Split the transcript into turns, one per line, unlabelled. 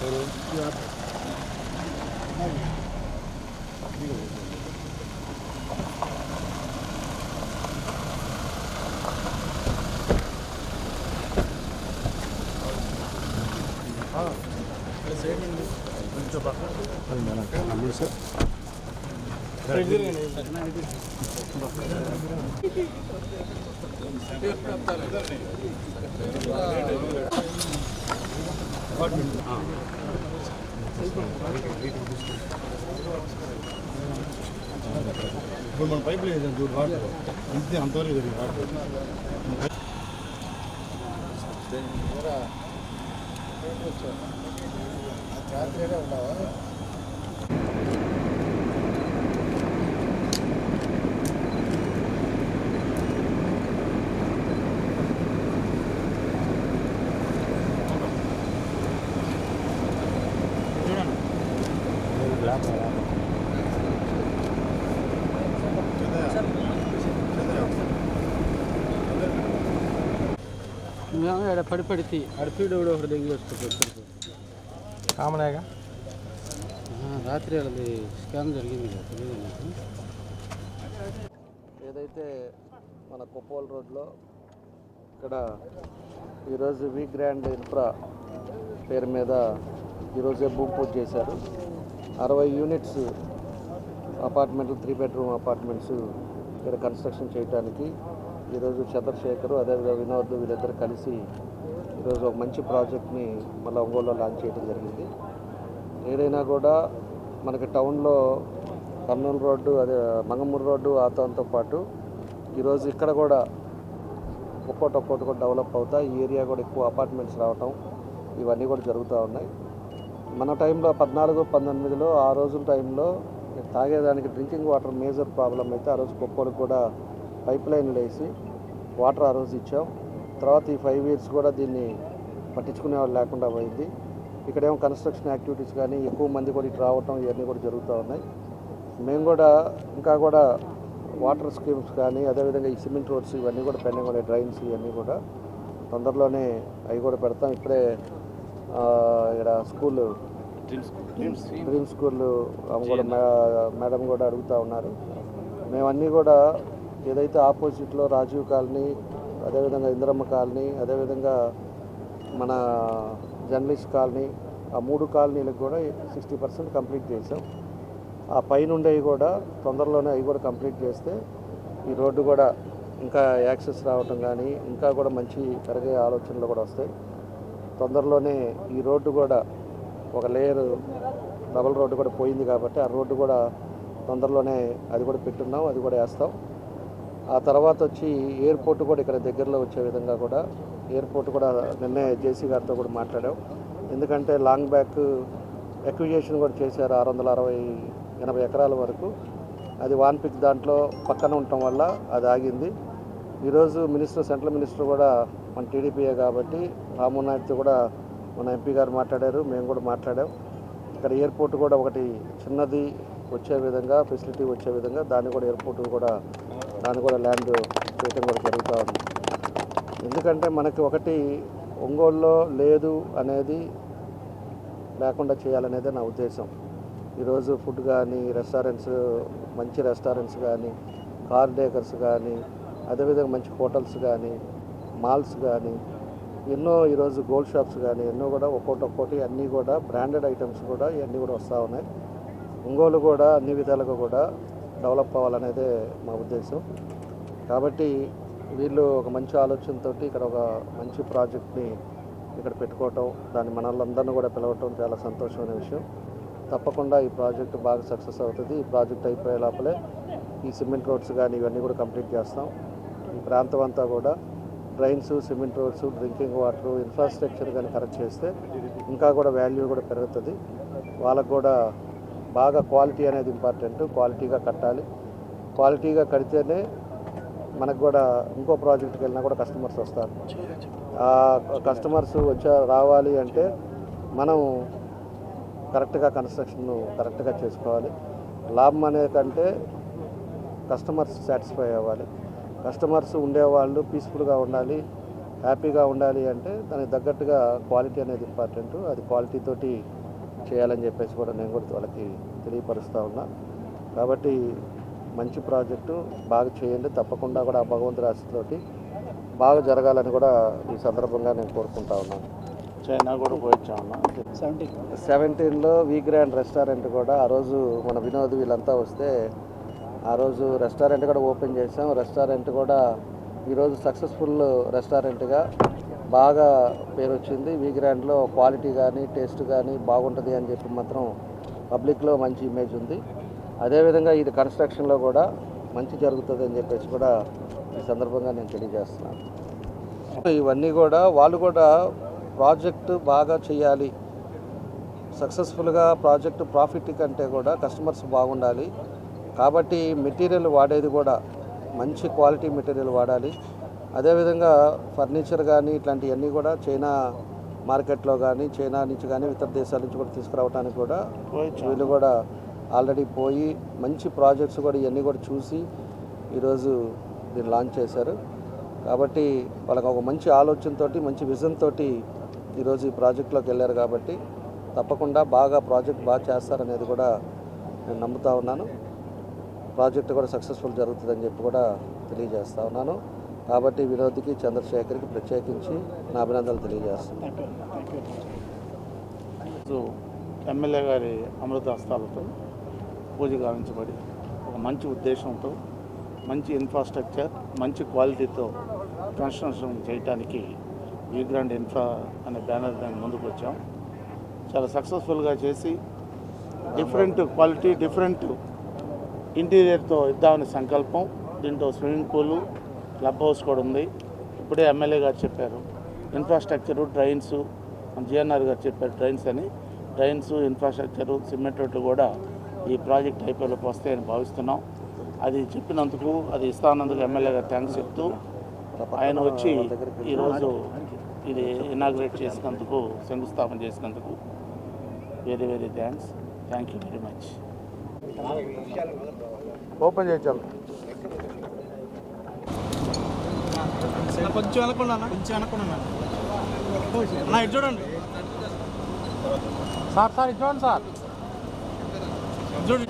Pero ya... Digo, sir ఇప్పుడు మన పైపులు వేసాం చూడు వాటర్ అంతే అంతవరకు జరిగింది వాటర్
మేము ఇక్కడ పడి పడితే అడిపిడు కూడా ఒకటి దిగి వస్తుంది
కామనేగా?
రాత్రి వాళ్ళది స్కామ్ జరిగింది కదా
ఏదైతే మన కొప్పోల్ రోడ్లో ఇక్కడ ఈరోజు వి గ్రాండ్ ఇన్ఫ్రా పేరు మీద ఈరోజే భూమి పూజ చేశారు. అరవై యూనిట్స్ అపార్ట్మెంట్లు త్రీ బెడ్రూమ్ అపార్ట్మెంట్స్ ఇక్కడ కన్స్ట్రక్షన్ చేయడానికి ఈరోజు చంద్రశేఖర్ అదేవిధంగా వినోద్ వీళ్ళిద్దరు కలిసి ఈరోజు ఒక మంచి ప్రాజెక్ట్ని మళ్ళీ ఒంగోలులో లాంచ్ చేయడం జరిగింది. ఏదైనా కూడా మనకి టౌన్లో కర్నూలు రోడ్డు అదే మంగమూరు రోడ్డు ఆతంతో పాటు ఈరోజు ఇక్కడ కూడా ఒక్కోటి ఒక్కోటి కూడా డెవలప్ అవుతా ఈ ఏరియా కూడా ఎక్కువ అపార్ట్మెంట్స్ రావటం ఇవన్నీ కూడా జరుగుతూ ఉన్నాయి. మన టైంలో పద్నాలుగు పంతొమ్మిదిలో ఆ రోజుల టైంలో తాగేదానికి డ్రింకింగ్ వాటర్ మేజర్ ప్రాబ్లం అయితే ఆ రోజు కుప్పలకు కూడా పైప్ లైన్లు వేసి వాటర్ ఆ రోజు ఇచ్చాం. తర్వాత ఈ ఫైవ్ ఇయర్స్ కూడా దీన్ని పట్టించుకునే వాళ్ళు లేకుండా పోయింది. ఇక్కడేమో కన్స్ట్రక్షన్ యాక్టివిటీస్ కానీ ఎక్కువ మంది కూడా ఇటు రావటం ఇవన్నీ కూడా జరుగుతూ ఉన్నాయి. మేము కూడా ఇంకా కూడా వాటర్ స్కీమ్స్ కానీ అదేవిధంగా ఈ సిమెంట్ రోడ్స్ ఇవన్నీ కూడా పెండింగ్ ఉన్నాయి డ్రైన్స్ ఇవన్నీ కూడా తొందరలోనే అవి కూడా పెడతాం. ఇప్పుడే ఇక్కడ స్కూల్. Dream school. ఆమె కూడా మేడం కూడా అడుగుతూ ఉన్నారు. మేమన్నీ కూడా ఏదైతే ఆపోజిట్లో రాజీవ్ కాలనీ అదేవిధంగా ఇందిరమ్మ కాలనీ అదేవిధంగా మన జర్నలిస్ట్ కాలనీ ఆ మూడు కాలనీలకు కూడా సిక్స్టీ పర్సెంట్ కంప్లీట్ చేసాం ఆ పైన ఉండేవి కూడా తొందరలోనే అవి కూడా కంప్లీట్ చేస్తే ఈ రోడ్డు కూడా ఇంకా యాక్సెస్ రావటం కానీ ఇంకా కూడా మంచి పెరిగే ఆలోచనలు కూడా వస్తాయి. తొందరలోనే ఈ రోడ్డు కూడా ఒక లేయర్ డబల్ రోడ్డు కూడా పోయింది కాబట్టి ఆ రోడ్డు కూడా తొందరలోనే అది కూడా పెట్టున్నాం అది కూడా వేస్తాం. ఆ తర్వాత వచ్చి ఎయిర్పోర్ట్ కూడా ఇక్కడ దగ్గరలో వచ్చే విధంగా కూడా ఎయిర్పోర్ట్ కూడా నిన్నే జేసీ గారితో కూడా మాట్లాడాం. ఎందుకంటే లాంగ్ బ్యాక్ ఎక్విజేషన్ కూడా చేశారు ఆరు వందల అరవై ఎనభై ఎకరాల వరకు. అది వాన్ పిక్ దాంట్లో పక్కన ఉండటం వల్ల అది ఆగింది. ఈరోజు మినిస్టర్ సెంట్రల్ మినిస్టర్ కూడా మన టీడీపీయే కాబట్టి రాము నాయుడుతో కూడా మన ఎంపీ గారు మాట్లాడారు మేము కూడా మాట్లాడాం. ఇక్కడ ఎయిర్పోర్ట్ కూడా ఒకటి చిన్నది వచ్చే విధంగా ఫెసిలిటీ వచ్చే విధంగా దాన్ని కూడా ఎయిర్పోర్ట్ కూడా దాన్ని కూడా ల్యాండ్ చేయటం కూడా జరుగుతూ ఉంది. ఎందుకంటే మనకి ఒకటి ఒంగోలులో లేదు అనేది లేకుండా చేయాలనేదే నా ఉద్దేశం. ఈరోజు ఫుడ్ కానీ రెస్టారెంట్స్ మంచి రెస్టారెంట్స్ కానీ కార్ డేకర్స్ కానీ అదేవిధంగా మంచి హోటల్స్ కానీ మాల్స్ కానీ ఎన్నో ఈరోజు గోల్డ్ షాప్స్ కానీ ఎన్నో కూడా ఒక్కోటి ఒక్కోటి అన్నీ కూడా బ్రాండెడ్ ఐటమ్స్ కూడా ఇవన్నీ కూడా వస్తూ ఉన్నాయి. ఒంగోలు కూడా అన్ని విధాలుగా కూడా డెవలప్ అవ్వాలనేదే మా ఉద్దేశం. కాబట్టి వీళ్ళు ఒక మంచి ఆలోచనతో ఇక్కడ ఒక మంచి ప్రాజెక్ట్ని ఇక్కడ పెట్టుకోవటం దాన్ని మన కూడా పిలవటం చాలా సంతోషమైన విషయం. తప్పకుండా ఈ ప్రాజెక్ట్ బాగా సక్సెస్ అవుతుంది. ఈ ప్రాజెక్ట్ అయిపోయే లోపలే ఈ సిమెంట్ రోడ్స్ కానీ ఇవన్నీ కూడా కంప్లీట్ చేస్తాం. ఈ ప్రాంతం అంతా కూడా drains cement roads drinking water infrastructure కానీ కరెక్ట్ చేస్తే ఇంకా కూడా వాల్యూ కూడా పెరుగుతుంది. వాళ్ళకు కూడా బాగా క్వాలిటీ అనేది ఇంపార్టెంట్. క్వాలిటీగా కట్టాలి. క్వాలిటీగా కడితేనే మనకు కూడా ఇంకో ప్రాజెక్ట్కి వెళ్ళినా కూడా కస్టమర్స్ వస్తారు. ఆ కస్టమర్స్ వచ్చా రావాలి అంటే మనం కరెక్ట్గా కన్స్ట్రక్షన్ కరెక్ట్గా చేసుకోవాలి. లాభం అనే కంటే కస్టమర్స్ సాటిస్ఫై అవ్వాలి. కస్టమర్స్ ఉండేవాళ్ళు పీస్ఫుల్గా ఉండాలి హ్యాపీగా ఉండాలి అంటే దానికి తగ్గట్టుగా క్వాలిటీ అనేది ఇంపార్టెంట్. అది క్వాలిటీ తోటి చేయాలని చెప్పేసి కూడా నేను కూడా వాళ్ళకి తెలియపరుస్తూ ఉన్నా. కాబట్టి మంచి ప్రాజెక్టు బాగా చేయండి. తప్పకుండా కూడా ఆ భగవంతుడి ఆశతోటి బాగా జరగాలని కూడా ఈ సందర్భంగా నేను కోరుకుంటా ఉన్నాను
చైనా కూడా పోయిచ్చా ఉన్నా
సెవెంటీన్లో వీ గ్రాండ్ రెస్టారెంట్ కూడా ఆ రోజు మన వినోద్ వీళ్ళంతా వస్తే ఆ రోజు రెస్టారెంట్ కూడా ఓపెన్ చేసాం రెస్టారెంట్ కూడా ఈరోజు సక్సెస్ఫుల్ రెస్టారెంట్గా బాగా పేరు వచ్చింది వీ గ్రాండ్లో క్వాలిటీ కానీ టేస్ట్ కానీ బాగుంటుంది అని చెప్పి మాత్రం పబ్లిక్లో మంచి ఇమేజ్ ఉంది. అదేవిధంగా ఇది కన్స్ట్రక్షన్లో కూడా మంచి జరుగుతుంది అని చెప్పేసి కూడా ఈ సందర్భంగా నేను తెలియజేస్తున్నాను. ఇవన్నీ కూడా వాళ్ళు కూడా ప్రాజెక్టు బాగా చేయాలి. సక్సెస్ఫుల్గా ప్రాజెక్టు ప్రాఫిట్ కంటే కూడా కస్టమర్స్ బాగుండాలి. కాబట్టి మెటీరియల్ వాడేది కూడా మంచి క్వాలిటీ మెటీరియల్ వాడాలి. అదేవిధంగా ఫర్నిచర్ కానీ ఇట్లాంటివన్నీ కూడా చైనా మార్కెట్లో కానీ చైనా నుంచి కానీ ఇతర దేశాల నుంచి కూడా తీసుకురావడానికి కూడా వీళ్ళు కూడా ఆల్రెడీ పోయి మంచి ప్రాజెక్ట్స్ కూడా ఇవన్నీ కూడా చూసి ఈరోజు దీన్ని లాంచ్ చేశారు. కాబట్టి వాళ్ళకి ఒక మంచి ఆలోచనతోటి మంచి విజన్ తోటి ఈరోజు ఈ ప్రాజెక్ట్లోకి వెళ్ళారు కాబట్టి తప్పకుండా బాగా ప్రాజెక్ట్ బాగా చేస్తారనేది కూడా నేను నమ్ముతా ఉన్నాను. ప్రాజెక్ట్ కూడా సక్సెస్ఫుల్ జరుగుతుందని చెప్పి కూడా తెలియజేస్తా ఉన్నాను. కాబట్టి వినోద్కి చంద్రశేఖర్కి ప్రత్యేకించి నా అభినందనలు
తెలియజేస్తాను ఎమ్మెల్యే గారి అమృతహస్తాలతో పూజ గావించబడి ఒక మంచి ఉద్దేశంతో మంచి ఇన్ఫ్రాస్ట్రక్చర్ మంచి క్వాలిటీతో కన్స్ట్రక్షన్ చేయడానికి ఈ గ్రాండ్ ఇన్ఫ్రా అనే బ్యానర్ దాన్ని ముందుకు వచ్చాం. చాలా సక్సెస్ఫుల్గా చేసి డిఫరెంట్ క్వాలిటీ డిఫరెంట్ ఇంటీరియర్తో ఇద్దామని సంకల్పం దీంట్లో స్విమ్మింగ్ పూలు క్లబ్ హౌస్ కూడా ఉంది. ఇప్పుడే ఎమ్మెల్యే గారు చెప్పారు ఇన్ఫ్రాస్ట్రక్చరు డ్రైన్స్ జిఎన్ఆర్ గారు చెప్పారు డ్రైన్స్ అని. డ్రైన్స్ ఇన్ఫ్రాస్ట్రక్చరు సిమెంట్ రోడ్లు కూడా ఈ ప్రాజెక్ట్ అయిపోయేలోకి వస్తాయని భావిస్తున్నాం. అది చెప్పినందుకు అది ఇస్తానందుకు ఎమ్మెల్యే గారు థ్యాంక్స్ చెప్తూ ఆయన వచ్చి ఈరోజు ఇది ఇనాగ్రేట్ చేసినందుకు శంకుస్థాపన చేసినందుకు very very thanks thank you very much
open చేయించాలి.
కొంచెం అనుకున్నా కొంచెం ఇటు చూడండి. సార్ సార్ ఇటు చూడండి సార్. చూడండి